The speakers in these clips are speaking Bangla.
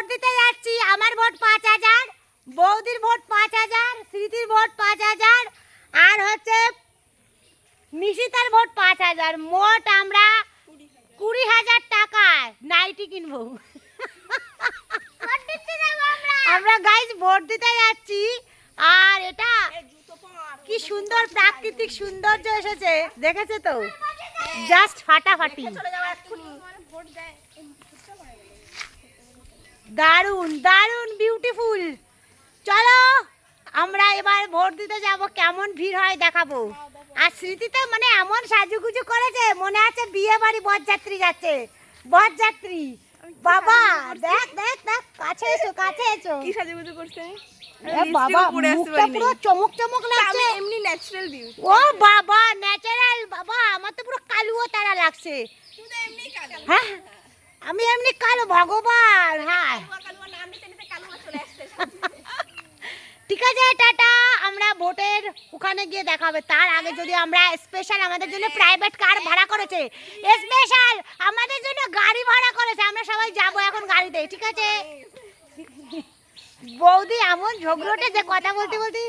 ভোট দিতে যাচ্ছি। আমার ভোট পাঁচ হাজার বৌদির ভোট পাঁচ হাজার স্মৃতির ভোট পাঁচ হাজার আর হচ্ছে নিশিতার ভোট পাঁচ হাজার। মোট আমরা কুড়ি হাজার টাকায় নাইটি কিনবো। আমরা। গাইজ ভোট দিতে যাচ্ছি। আর এটা কি সুন্দর প্রাকৃতিক সৌন্দর্য এসেছে দেখেছে তো? জাস্ট ফাটাফাটি। দারুণ দারুণ বিউটিফুল চলো আমরা এবার ভোট দিতে যাব কেমন ভিড় হয় দেখাবো। আর স্মৃতিতে মানে এমন সাজুগুজু করেছে মনে আছে বিয়ে বাড়ি বরযাত্রী যাচ্ছে। বরযাত্রী বাবা দেখ দেখ দেখ কাছে এসো কাছে এসো। কি সাজুগুজু করছে? বাবা মুখটা পুরো চমক চমক লাগছে। এমনি ন্যাচারাল বিউটি ও বাবা ন্যাচারাল বাবা আমার তো পুরো কালুও তারা লাগছে। হ্যাঁ আমি এমনি কালো ভগবান হ্যাঁ। ঠিক আছে টাটা। আমরা ভোটের ওখানে গিয়ে দেখাবে। তার আগে যদি আমরা স্পেশাল আমাদের জন্য প্রাইভেট কার ভাড়া করেছে। স্পেশাল আমাদের জন্য গাড়ি ভাড়া করেছে। আমরা সবাই যাব এখন গাড়িতে ঠিক আছে? বৌদি এমন ঝগড়োটে যে কথা বলতে বলতে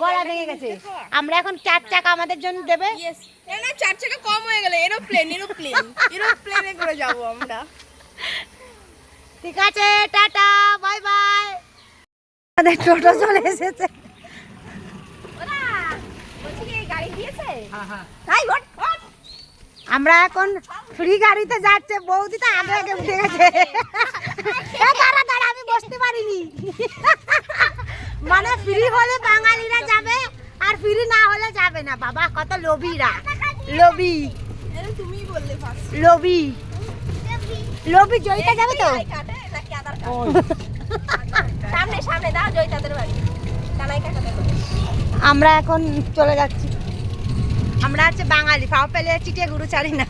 গলা ভেঙে গেছে। আমরা এখন চার চাকা আমাদের জন্য দেবে। না চার চাকা কম হয়ে গেল এরোপ্লেন এরোপ্লেন এরোপ্লেনে করে যাব আমরা। ঠিক আছে টাটা বাই বাই। আমাদের টোটো চলে এসেছে। ওরা বলছি কি গাড়ি দিয়েছে? তাই ভোট ভোট আমরা এখন ফ্রি গাড়িতে যাচ্ছে। বৌদি তো আগে আগে উঠে গেছে এ দাঁড়া দাঁড়া আমি বসতে পারিনি মানে ফ্রি হলে বাঙালিরা যাবে আর ফ্রি না হলে যাবে না বাবা কত লোভীরা। লোভী। তুমিই বললে লোভী। লোভী জয়িতা যাবে তো? সামনে সামনে দাও জয়িতাদের বাড়ি। আমরা এখন চলে যাচ্ছি। আমরা হচ্ছে বাঙালি ফাও পেলে চিটিয়ে গুরু ছাড়ি না।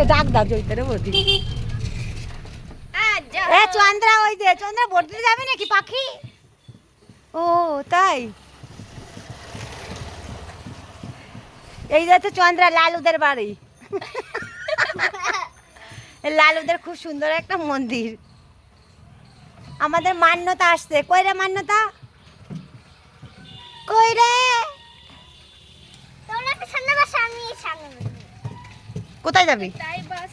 এ ডাক দাও জয়িতারে বৌদি। এ চন্দ্রা ওই যে চন্দ্রা ভোট দিতে যাবে নাকি পাখি? ও তাই? এই যাচ্ছে চন্দ্রা লালুদের বাড়ি। লালুদের খুব সুন্দর একটা মন্দির। আমাদের মান্যতা আসছে। কই রে মান্যতা? কই রে? তোমরা তো সামনে বসো আমি সামনে বসি। কোথায় যাবি? তাই বাস।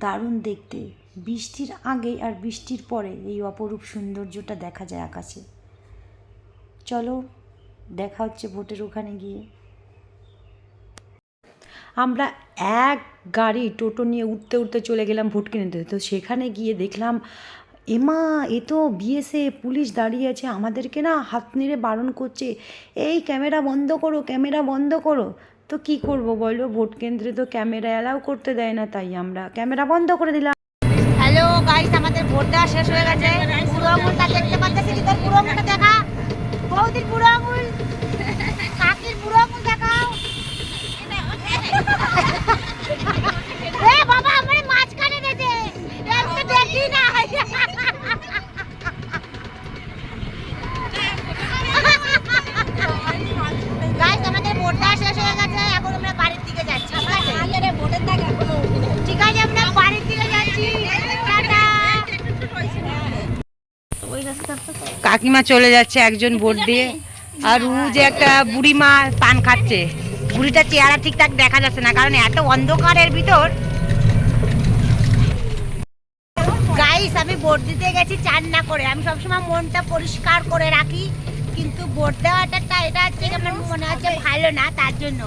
দারুণ দেখতে। বৃষ্টির আগে আর বৃষ্টির পরে এই অপরূপ সৌন্দর্যটা দেখা যায় আকাশে। চলো, দেখা হচ্ছে ভোটের ওখানে গিয়ে। আমরা এক গাড়ি টোটো নিয়ে উঠতে উঠতে চলে গেলাম ভোট কিনতে তো সেখানে গিয়ে দেখলাম, এমা, এ তো বিএসএ পুলিশ দাঁড়িয়ে আছে। আমাদেরকে না হাত নেড়ে বারণ করছে। এই ক্যামেরা বন্ধ করো, ক্যামেরা বন্ধ করো। তো কি করব বলো? ভোট কেন্দ্রে তো ক্যামেরা অ্যালাউ করতে দেয় না, তাই আমরা ক্যামেরা বন্ধ করে দিলাম। হ্যালো গাইস আমাদের ভোটটা শেষ হয়ে গেছে। পুরো আঙুলটা দেখতে পাচ্ছি তোর পুরো দেখা। বহুদিন পুরো কাকির পুরো আঙুল দেখাও এ বাবা আমার মাঝখানে দিয়েছে আমি তো দেখি না গাইস আমাদের ভোট দেওয়া শেষ হয়ে গেছে এখন আমরা বাড়ির দিকে যাচ্ছি ঠিক আছে আগে ভোটের দাগ এখনও উঠিনি ঠিক আছে আমরা বাড়ির দিকে যাচ্ছি টাটা কাকিমা চলে যাচ্ছে একজন ভোট দিয়ে। আর উ যে একটা বুড়ি মা পান খাচ্ছে। বুড়িটা চেহারা ঠিকঠাক দেখা যাচ্ছে না, কারণ এত অন্ধকারের ভিতর। গাইস আমি ভোট দিতে গেছি চান না করে। আমি সবসময় মনটা পরিষ্কার করে রাখি, কিন্তু ভোট দেওয়াটা এটা হচ্ছে আমার মনে হচ্ছে ভালো না, তার জন্য।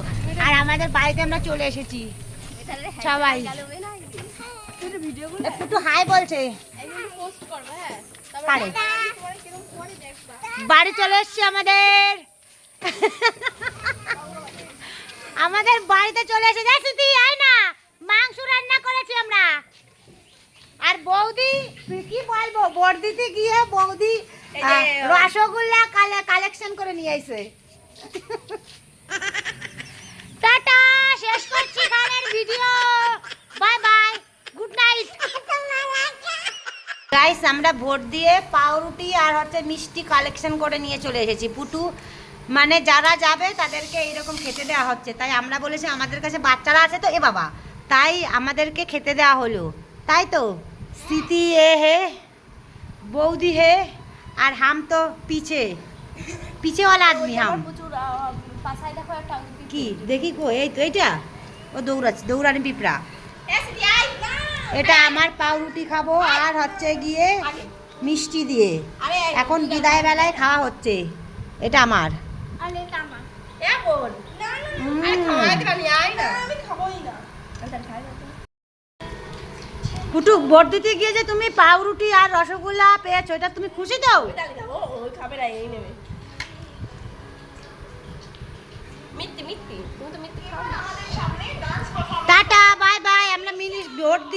আর আমাদের বাড়িতে আমরা চলে এসেছি। সবাই। বাড়ি চলে এসছি আমাদের। আমাদের বাড়িতে চলে এসে তুই আয় না। মাংস রান্না করেছি আমরা। আর বৌদি কি বলব? বর্দিতে গিয়ে বৌদি রসগোল্লা কালে কালেকশন করে নিয়ে আসে টাটা শেষ করছি গানের video. Bye bye. Good night guys আমরা ভোট দিয়ে পাউরুটি আর হচ্ছে মিষ্টি কালেকশন করে নিয়ে চলে এসেছি পুটু। মানে যারা যাবে তাদেরকে এইরকম খেতে দেওয়া হচ্ছে। তাই আমরা বলেছি আমাদের কাছে বাচ্চারা আছে তো এ বাবা। তাই আমাদেরকে খেতে দেওয়া হলো। তাই তো? স্মৃতি এ হে বৌদি হে আর হাম তো পিছে। পিছেওয়ালা আদমি হাম। প্রচুর পাশায় দেখো একটা কি? দেখি কো এই তো এইটা? ও দৌড়াচ্ছে দৌড়ানি পিঁপড়া। এটা আমার পাউরুটি খাব আর হচ্ছে গিয়ে মিষ্টি দিয়ে। এখন বিদায় বেলায় খাওয়া হচ্ছে। এটা আমার। পুটু ভোট দিতে গিয়ে যে তুমি পাউরুটি আর রসগোল্লা পেয়েছ এটা তুমি খুশি ডালি খাব না এই নেবে। টাটা বাই বাই আমরা মিনিট ভোট দি